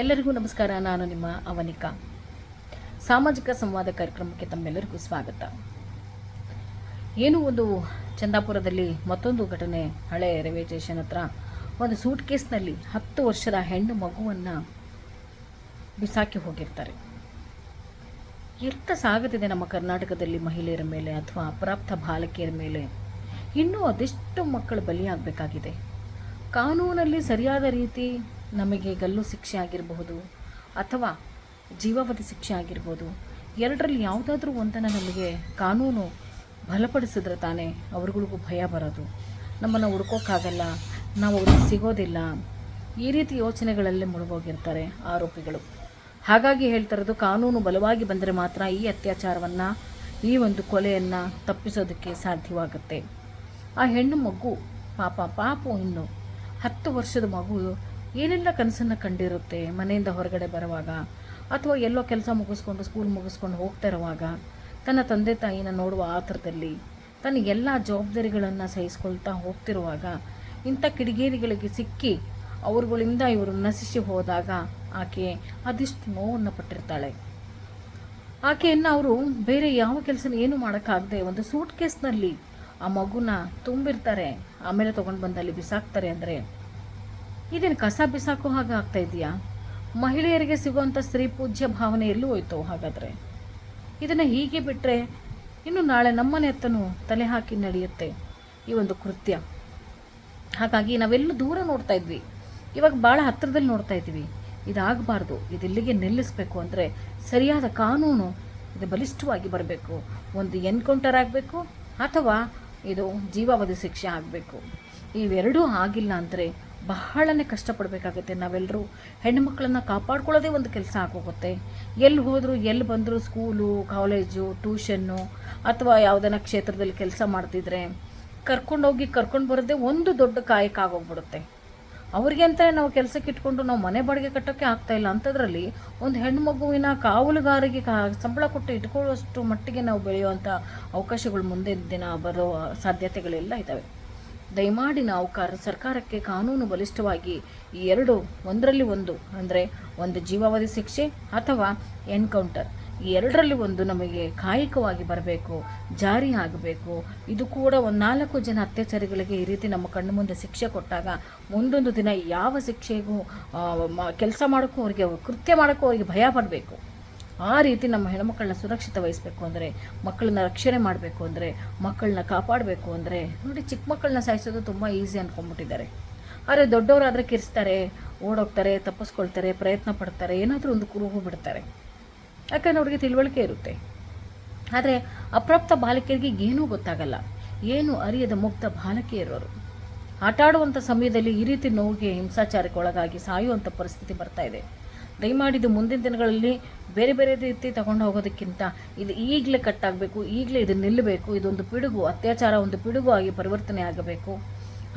ಎಲ್ಲರಿಗೂ ನಮಸ್ಕಾರ, ನಾನು ನಿಮ್ಮ ಅವನಿಕಾ. ಸಾಮಾಜಿಕ ಸಂವಾದ ಕಾರ್ಯಕ್ರಮಕ್ಕೆ ತಮ್ಮೆಲ್ಲರಿಗೂ ಸ್ವಾಗತ. ಏನು ಒಂದು ಚಂದಾಪುರದಲ್ಲಿ ಮತ್ತೊಂದು ಘಟನೆ ಹಳೆ ರೈಲ್ವೆ ಸ್ಟೇಷನ್ ಹತ್ರ ಒಂದು ಸೂಟ್ ಕೇಸ್ನಲ್ಲಿ ಹತ್ತು ವರ್ಷದ ಹೆಣ್ಣು ಮಗುವನ್ನು ಬಿಸಾಕಿ ಹೋಗಿರ್ತಾರೆ. ಎರ್ಥ ಸಾಗುತ್ತಿದೆ ನಮ್ಮ ಕರ್ನಾಟಕದಲ್ಲಿ ಮಹಿಳೆಯರ ಮೇಲೆ ಅಥವಾ ಅಪ್ರಾಪ್ತ ಬಾಲಕಿಯರ ಮೇಲೆ. ಇನ್ನೂ ಅದೆಷ್ಟು ಮಕ್ಕಳು ಬಲಿಯಾಗಬೇಕಾಗಿದೆ. ಕಾನೂನಲ್ಲಿ ಸರಿಯಾದ ರೀತಿ ನಮಗೆ ಗಲ್ಲು ಶಿಕ್ಷೆ ಆಗಿರಬಹುದು ಅಥವಾ ಜೀವಾವಧಿ ಶಿಕ್ಷೆ ಆಗಿರ್ಬೋದು, ಎರಡರಲ್ಲಿ ಯಾವುದಾದ್ರೂ ಒಂದನ್ನು ನಮಗೆ ಕಾನೂನು ಬಲಪಡಿಸಿದ್ರೆ ತಾನೇ ಅವ್ರಗಳಿಗೂ ಭಯ ಬರೋದು. ನಮ್ಮನ್ನು ಹುಡ್ಕೋಕ್ಕಾಗಲ್ಲ, ನಾವು ಅವ್ರಿಗೆ ಸಿಗೋದಿಲ್ಲ. ಈ ರೀತಿ ಯೋಚನೆಗಳಲ್ಲೇ ಮುಳುಗೋಗಿರ್ತಾರೆ ಆರೋಪಿಗಳು. ಹಾಗಾಗಿ ಹೇಳ್ತಾ ಇರೋದು, ಕಾನೂನು ಬಲವಾಗಿ ಬಂದರೆ ಮಾತ್ರ ಈ ಅತ್ಯಾಚಾರವನ್ನು, ಈ ಒಂದು ಕೊಲೆಯನ್ನು ತಪ್ಪಿಸೋದಕ್ಕೆ ಸಾಧ್ಯವಾಗುತ್ತೆ. ಆ ಹೆಣ್ಣು ಮಗು, ಪಾಪ, ಪಾಪು ಇನ್ನು ಹತ್ತು ವರ್ಷದ ಮಗು ಏನೆಲ್ಲ ಕನಸನ್ನು ಕಂಡಿರುತ್ತೆ ಮನೆಯಿಂದ ಹೊರಗಡೆ ಬರುವಾಗ? ಅಥವಾ ಎಲ್ಲೋ ಕೆಲಸ ಮುಗಿಸ್ಕೊಂಡು ಸ್ಕೂಲ್ ಮುಗಿಸ್ಕೊಂಡು ಹೋಗ್ತಾ ಇರುವಾಗ? ತನ್ನ ತಂದೆ ತಾಯಿನ ನೋಡುವ ಆತರದಲ್ಲಿ, ತನ್ನ ಎಲ್ಲ ಜವಾಬ್ದಾರಿಗಳನ್ನು ಸಹಿಸ್ಕೊಳ್ತಾ ಹೋಗ್ತಿರುವಾಗ, ಇಂಥ ಕಿಡಿಗೇರಿಗಳಿಗೆ ಸಿಕ್ಕಿ ಅವರುಗಳಿಂದ ಇವರು ನಶಿಸಿ ಹೋದಾಗ ಆಕೆ ಅದೆಷ್ಟು ನೋವನ್ನು ಪಟ್ಟಿರ್ತಾಳೆ. ಆಕೆಯನ್ನು ಅವರು ಬೇರೆ ಯಾವ ಕೆಲಸ ಏನು ಮಾಡೋಕ್ಕಾಗದೆ ಒಂದು ಸೂಟ್ ಕೇಸ್ನಲ್ಲಿ ಆ ಮಗುನ ತುಂಬಿರ್ತಾರೆ. ಆಮೇಲೆ ತೊಗೊಂಡು ಬಂದಲ್ಲಿ ಬಿಸಾಕ್ತಾರೆ ಅಂದರೆ ಇದೇನು ಕಸ ಬಿಸಾಕೋ ಹಾಗೆ ಆಗ್ತಾ ಇದೆಯಾ? ಮಹಿಳೆಯರಿಗೆ ಸಿಗುವಂಥ ಸ್ತ್ರೀ ಪೂಜ್ಯ ಭಾವನೆ ಎಲ್ಲೂ ಹೋಯ್ತು ಹಾಗಾದರೆ? ಇದನ್ನು ಹೀಗೆ ಬಿಟ್ಟರೆ ಇನ್ನು ನಾಳೆ ನಮ್ಮನೆ ಹತ್ತನೂ ತಲೆ ಹಾಕಿ ನಡೆಯುತ್ತೆ ಈ ಒಂದು ಕೃತ್ಯ. ಹಾಗಾಗಿ ನಾವೆಲ್ಲೂ ದೂರ ನೋಡ್ತಾ ಇದ್ವಿ. ಇವಾಗ ಭಾಳ ಹತ್ತಿರದಲ್ಲಿ ನೋಡ್ತಾ ಇದ್ದೀವಿ. ಇದಾಗಬಾರ್ದು. ಇದೆಲ್ಲಿಗೆ ನಿಲ್ಲಿಸಬೇಕು ಅಂದರೆ ಸರಿಯಾದ ಕಾನೂನು ಇದು ಬಲಿಷ್ಠವಾಗಿ ಬರಬೇಕು. ಒಂದು ಎನ್ಕೌಂಟರ್ ಆಗಬೇಕು ಅಥವಾ ಇದು ಜೀವಾವಧಿ ಶಿಕ್ಷೆ ಆಗಬೇಕು. ಇವೆರಡೂ ಆಗಿಲ್ಲ ಅಂದರೆ ಬಹಳನೇ ಕಷ್ಟಪಡಬೇಕಾಗುತ್ತೆ ನಾವೆಲ್ಲರೂ ಹೆಣ್ಣುಮಕ್ಕಳನ್ನ ಕಾಪಾಡ್ಕೊಳ್ಳೋದೇ ಒಂದು ಕೆಲಸ ಆಗೋಗುತ್ತೆ. ಎಲ್ಲಿ ಹೋದರೂ ಎಲ್ಲಿ ಬಂದರೂ ಸ್ಕೂಲು, ಕಾಲೇಜು, ಟ್ಯೂಷನ್ನು ಅಥವಾ ಯಾವುದನ್ನ ಕ್ಷೇತ್ರದಲ್ಲಿ ಕೆಲಸ ಮಾಡ್ತಿದ್ರೆ ಕರ್ಕೊಂಡೋಗಿ ಕರ್ಕೊಂಡು ಬರೋದೇ ಒಂದು ದೊಡ್ಡ ಕಾಯಕ ಆಗೋಗ್ಬಿಡುತ್ತೆ ಅವ್ರಿಗೆ ಅಂತ ನಾವು ಕೆಲಸಕ್ಕೆ ಇಟ್ಕೊಂಡು ನಾವು ಮನೆ ಬಾಡಿಗೆ ಕಟ್ಟೋಕ್ಕೆ ಇಲ್ಲ ಅಂಥದ್ರಲ್ಲಿ ಒಂದು ಹೆಣ್ಣು ಮಗುವಿನ ಕಾವಲುಗಾರಿಗೆ ಕಾ ಸಂಬಳ ಕೊಟ್ಟು ಇಟ್ಕೊಳ್ಳೋಷ್ಟು ಮಟ್ಟಿಗೆ ನಾವು ಬೆಳೆಯುವಂಥ ಅವಕಾಶಗಳು ಮುಂದಿನ ದಿನ ಬರೋ ಸಾಧ್ಯತೆಗಳೆಲ್ಲ ಇದ್ದಾವೆ. ದಯಮಾಡಿ ನಾವು ಕರ್, ಸರ್ಕಾರಕ್ಕೆ ಕಾನೂನು ಬಲಿಷ್ಠವಾಗಿ ಈ ಎರಡು, ಒಂದರಲ್ಲಿ ಒಂದು, ಅಂದರೆ ಒಂದು ಜೀವಾವಧಿ ಶಿಕ್ಷೆ ಅಥವಾ ಎನ್ಕೌಂಟರ್. ಈ ಎರಡರಲ್ಲಿ ಒಂದು ನಮಗೆ ಕಾಯಿಕವಾಗಿ ಬರಬೇಕು, ಜಾರಿ ಆಗಬೇಕು. ಇದು ಕೂಡ ಒಂದು ನಾಲ್ಕು ಜನ ಅತ್ಯಾಚಾರಿಗಳಿಗೆ ಈ ರೀತಿ ನಮ್ಮ ಕಣ್ಣು ಮುಂದೆ ಶಿಕ್ಷೆ ಕೊಟ್ಟಾಗ ಮುಂದೊಂದು ದಿನ ಯಾವ ಶಿಕ್ಷೆಗೂ ಕೆಲಸ ಮಾಡೋಕ್ಕೂ ಅವರಿಗೆ, ಕೃತ್ಯ ಮಾಡೋಕ್ಕೂ ಅವರಿಗೆ ಭಯ ಪಡಬೇಕು. ಆ ರೀತಿ ನಮ್ಮ ಹೆಣ್ಮಕ್ಕಳನ್ನ ಸುರಕ್ಷಿತ ವಹಿಸಬೇಕು ಅಂದರೆ, ಮಕ್ಕಳನ್ನ ರಕ್ಷಣೆ ಮಾಡಬೇಕು ಅಂದರೆ, ಮಕ್ಕಳನ್ನ ಕಾಪಾಡಬೇಕು ಅಂದರೆ, ನೋಡಿ ಚಿಕ್ಕ ಮಕ್ಕಳನ್ನ ಸಾಯಿಸೋದು ತುಂಬ ಈಸಿ ಅಂದ್ಕೊಂಡ್ಬಿಟ್ಟಿದ್ದಾರೆ ಆದರೆ ದೊಡ್ಡವರಾದರೆ ಕಿರಿಸ್ತಾರೆ, ಓಡೋಗ್ತಾರೆ, ತಪ್ಪಿಸ್ಕೊಳ್ತಾರೆ, ಪ್ರಯತ್ನ ಪಡ್ತಾರೆ, ಏನಾದರೂ ಒಂದು ಕುರುಹು ಬಿಡ್ತಾರೆ. ಯಾಕಂದ್ರೆ ಅವ್ರಿಗೆ ತಿಳುವಳಿಕೆ ಇರುತ್ತೆ. ಆದರೆ ಅಪ್ರಾಪ್ತ ಬಾಲಕಿಯರಿಗೆ ಏನೂ ಗೊತ್ತಾಗಲ್ಲ. ಏನು ಅರಿಯದ ಮುಕ್ತ ಬಾಲಕಿಯರವರು ಆಟಾಡುವಂಥ ಸಮಯದಲ್ಲಿ ಈ ರೀತಿ ನೋವಿಗೆ ಹಿಂಸಾಚಾರಕ್ಕೆ ಒಳಗಾಗಿ ಸಾಯುವಂಥ ಪರಿಸ್ಥಿತಿ ಬರ್ತಾ ಇದೆ. ದಯಮಾಡಿದು ಮುಂದಿನ ದಿನಗಳಲ್ಲಿ ಬೇರೆ ಬೇರೆ ರೀತಿ ತಗೊಂಡು ಹೋಗೋದಕ್ಕಿಂತ ಇದು ಈಗಲೇ ಕಟ್ಟಾಗಬೇಕು, ಈಗಲೇ ಇದು ನಿಲ್ಲಬೇಕು, ಇದೊಂದು ಪಿಡುಗು, ಅತ್ಯಾಚಾರ ಒಂದು ಪಿಡುಗು ಆಗಿ ಪರಿವರ್ತನೆ ಆಗಬೇಕು.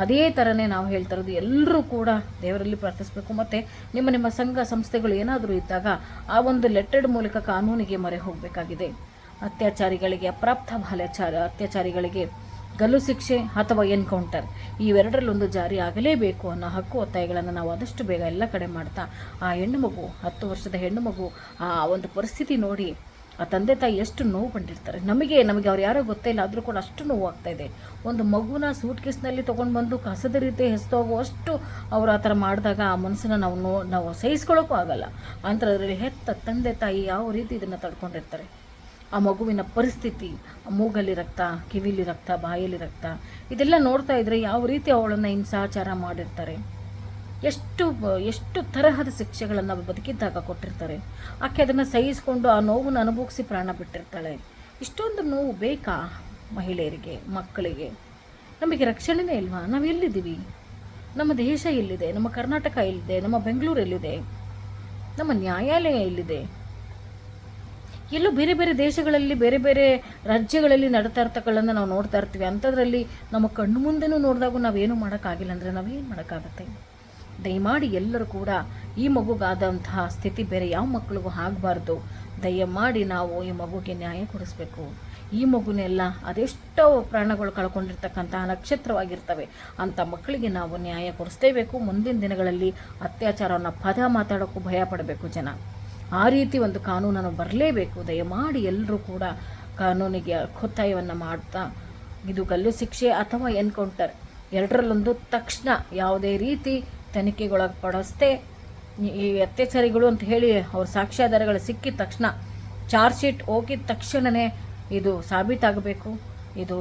ಅದೇ ಥರನೇ ನಾವು ಹೇಳ್ತಾ ಇರೋದು, ಎಲ್ಲರೂ ಕೂಡ ದೇವರಲ್ಲಿ ಪ್ರಾರ್ಥಿಸಬೇಕು. ಮತ್ತು ನಿಮ್ಮ ನಿಮ್ಮ ಸಂಘ ಸಂಸ್ಥೆಗಳು ಏನಾದರೂ ಇದ್ದಾಗ ಆ ಒಂದು ಲೆಟರ್ಡ್ ಮೂಲಕ ಕಾನೂನಿಗೆ ಮೊರೆ ಹೋಗಬೇಕಾಗಿದೆ. ಅತ್ಯಾಚಾರಿಗಳಿಗೆ ಅಪ್ರಾಪ್ತ ಬಾಲ್ಯಾಚಾರ, ಅತ್ಯಾಚಾರಿಗಳಿಗೆ ಗಲ್ಲು ಶಿಕ್ಷೆ ಅಥವಾ ಎನ್ಕೌಂಟರ್. ಇವೆರಡರಲ್ಲೊಂದು ಜಾರಿ ಆಗಲೇಬೇಕು ಅನ್ನೋ ಹಕ್ಕು ಒತ್ತಾಯಗಳನ್ನು ನಾವು ಆದಷ್ಟು ಬೇಗ ಎಲ್ಲ ಕಡೆ ಮಾಡ್ತಾ, ಆ ಹೆಣ್ಣು ಮಗು, ಹತ್ತು ವರ್ಷದ ಹೆಣ್ಣು ಮಗು, ಆ ಒಂದು ಪರಿಸ್ಥಿತಿ ನೋಡಿ ಆ ತಂದೆ ತಾಯಿ ಎಷ್ಟು ನೋವು ಕಂಡಿರ್ತಾರೆ. ನಮಗೆ ನಮಗೆ ಅವ್ರು ಯಾರೋ ಗೊತ್ತೇ ಇಲ್ಲ, ಆದರೂ ಕೂಡ ಅಷ್ಟು ನೋವು ಆಗ್ತಾ ಇದೆ. ಒಂದು ಮಗುನ ಸೂಟ್ ಕೇಸ್ನಲ್ಲಿ ತೊಗೊಂಡು ಬಂದು ಕಸದ ರೀತಿ ಹೆಸ್ತೋಗುವಷ್ಟು ಅವರು ಆ ಥರ ಮಾಡಿದಾಗ ಆ ಮನಸ್ಸನ್ನ ನಾವು ನೋ, ನಾವು ಸಹಿಸ್ಕೊಳ್ಳೋಕ್ಕೂ ಆಗಲ್ಲ. ಅಂಥದ್ರಲ್ಲಿ ಹೆತ್ತ ತಂದೆ ತಾಯಿ ಯಾವ ರೀತಿ ಇದನ್ನು ತಡ್ಕೊಂಡಿರ್ತಾರೆ? ಆ ಮಗುವಿನ ಪರಿಸ್ಥಿತಿ ಮೂಗಲ್ಲಿ ರಕ್ತ, ಕಿವಿಲಿ ರಕ್ತ, ಬಾಯಲ್ಲಿ ರಕ್ತ, ಇದೆಲ್ಲ ನೋಡ್ತಾ ಇದ್ರೆ ಯಾವ ರೀತಿ ಅವಳನ್ನು ಹಿಂಸಾಚಾರ ಮಾಡಿರ್ತಾರೆ. ಎಷ್ಟು ಎಷ್ಟು ತರಹದ ಶಿಕ್ಷೆಗಳನ್ನು ಬದುಕಿದ್ದಾಗ ಕೊಟ್ಟಿರ್ತಾರೆ. ಆಕೆ ಅದನ್ನು ಸಹಿಸಿಕೊಂಡು ಆ ನೋವನ್ನು ಅನುಭವಿಸಿ ಪ್ರಾಣ ಬಿಟ್ಟಿರ್ತಾಳೆ. ಇಷ್ಟೊಂದು ನೋವು ಬೇಕಾ ಮಹಿಳೆಯರಿಗೆ, ಮಕ್ಕಳಿಗೆ? ನಮಗೆ ರಕ್ಷಣೆನೇ ಇಲ್ವಾ? ನಾವು ಎಲ್ಲಿದ್ದೀವಿ? ನಮ್ಮ ದೇಶ ಎಲ್ಲಿದೆ? ನಮ್ಮ ಕರ್ನಾಟಕ ಎಲ್ಲಿದೆ? ನಮ್ಮ ಬೆಂಗಳೂರು ಎಲ್ಲಿದೆ? ನಮ್ಮ ನ್ಯಾಯಾಲಯ ಎಲ್ಲಿದೆ? ಎಲ್ಲೋ ಬೇರೆ ಬೇರೆ ದೇಶಗಳಲ್ಲಿ, ಬೇರೆ ಬೇರೆ ರಾಜ್ಯಗಳಲ್ಲಿ ನಡೀತಾ ಇರ್ತಕ್ಕಳನ್ನು ನಾವು ನೋಡ್ತಾ ಇರ್ತೀವಿ. ಅಂಥದ್ರಲ್ಲಿ ನಮ್ಮ ಕಣ್ಣು ಮುಂದೆನೂ ನೋಡಿದಾಗ ನಾವೇನು ಮಾಡೋಕ್ಕಾಗಿಲ್ಲ ಅಂದರೆ ನಾವೇನು ಮಾಡೋಕ್ಕಾಗತ್ತೆ? ದಯಮಾಡಿ ಎಲ್ಲರೂ ಕೂಡ ಈ ಮಗುಗಾದಂತಹ ಸ್ಥಿತಿ ಬೇರೆ ಯಾವ ಮಕ್ಕಳಿಗೂ ಆಗಬಾರ್ದು. ದಯಮಾಡಿ ನಾವು ಈ ಮಗುಗೆ ನ್ಯಾಯ ಕೊಡಿಸ್ಬೇಕು. ಈ ಮಗುನೆಲ್ಲ ಅದೆಷ್ಟೋ ಪ್ರಾಣಗಳು ಕಳ್ಕೊಂಡಿರ್ತಕ್ಕಂತಹ ನಕ್ಷತ್ರವಾಗಿರ್ತವೆ. ಅಂಥ ಮಕ್ಕಳಿಗೆ ನಾವು ನ್ಯಾಯ ಕೊಡಿಸ್ತೇಬೇಕು. ಮುಂದಿನ ದಿನಗಳಲ್ಲಿ ಅತ್ಯಾಚಾರವನ್ನು ಪದ ಮಾತಾಡೋಕ್ಕೂ ಭಯ ಪಡಬೇಕು ಜನ. ಆ ರೀತಿ ಒಂದು ಕಾನೂನನ್ನು ಬರಲೇಬೇಕು. ದಯಮಾಡಿ ಎಲ್ಲರೂ ಕೂಡ ಕಾನೂನಿಗೆ ಒತ್ತಾಯವನ್ನು ಮಾಡ್ತಾ ಇದು ಗಲ್ಲು ಶಿಕ್ಷೆ ಅಥವಾ ಎನ್ಕೌಂಟರ್ ಎರಡರಲ್ಲೊಂದು ತಕ್ಷಣ ಯಾವುದೇ ರೀತಿ ತನಿಖೆಗೊಳಪಡಿಸ್ದೆ ಈ ಅತ್ಯಾಚಾರಿಗಳು ಅಂತ ಹೇಳಿ ಅವ್ರ ಸಾಕ್ಷ್ಯಾಧಾರಗಳು ಸಿಕ್ಕಿದ ತಕ್ಷಣ ಚಾರ್ಜ್ ಶೀಟ್ ಹೋಗಿದ ತಕ್ಷಣವೇ ಇದು ಸಾಬೀತಾಗಬೇಕು. ಇದು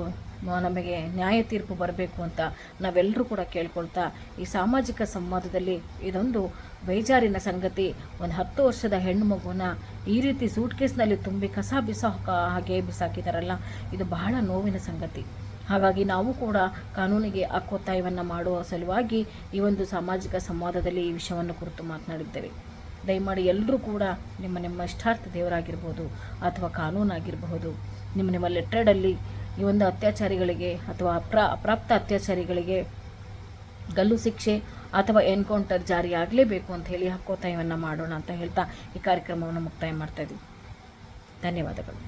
ನಮಗೆ ನ್ಯಾಯ ತೀರ್ಪು ಬರಬೇಕು ಅಂತ ನಾವೆಲ್ಲರೂ ಕೂಡ ಕೇಳ್ಕೊಳ್ತಾ ಈ ಸಾಮಾಜಿಕ ಸಂವಾದದಲ್ಲಿ ಇದೊಂದು ಬೇಜಾರಿನ ಸಂಗತಿ. ಒಂದು ಹತ್ತು ವರ್ಷದ ಹೆಣ್ಣು ಮಗುವನ್ನ ಈ ರೀತಿ ಸೂಟ್ ಕೇಸ್ನಲ್ಲಿ ತುಂಬಿ ಕಸ ಬಿಸಾಕ ಹಾಗೆ ಬಿಸಾಕಿದಾರಲ್ಲ, ಇದು ಬಹಳ ನೋವಿನ ಸಂಗತಿ. ಹಾಗಾಗಿ ನಾವು ಕೂಡ ಕಾನೂನಿಗೆ ಅಕ್ಕೊತ್ತಾಯವನ್ನು ಮಾಡುವ ಸಲುವಾಗಿ ಈ ಒಂದು ಸಾಮಾಜಿಕ ಸಂವಾದದಲ್ಲಿ ಈ ವಿಷಯವನ್ನು ಕುರಿತು ಮಾತನಾಡಿದ್ದೇವೆ. ದಯಮಾಡಿ ಎಲ್ಲರೂ ಕೂಡ ನಿಮ್ಮ ನಿಮ್ಮ ಇಷ್ಟಾರ್ಥ ದೇವರಾಗಿರ್ಬೋದು ಅಥವಾ ಕಾನೂನಾಗಿರಬಹುದು. ನಿಮ್ಮ ನಿಮ್ಮ ಲೆಟ್ರಡಲ್ಲಿ ಈ ಒಂದು ಅತ್ಯಾಚಾರಿಗಳಿಗೆ ಅಥವಾ ಅಪ್ರಾ, ಅಪ್ರಾಪ್ತ ಅತ್ಯಾಚಾರಿಗಳಿಗೆ ಗಲ್ಲು ಶಿಕ್ಷೆ ಅಥವಾ ಎನ್ಕೌಂಟರ್ ಜಾರಿ ಆಗಲೇಬೇಕು ಅಂತ ಹೇಳಿ ಹಕ್ಕೋತಾಯವನ್ನು ಮಾಡೋಣ ಅಂತ ಹೇಳ್ತಾ ಈ ಕಾರ್ಯಕ್ರಮವನ್ನು ಮುಕ್ತಾಯ ಮಾಡ್ತಾ ಇದ್ದೀವಿ. ಧನ್ಯವಾದಗಳು.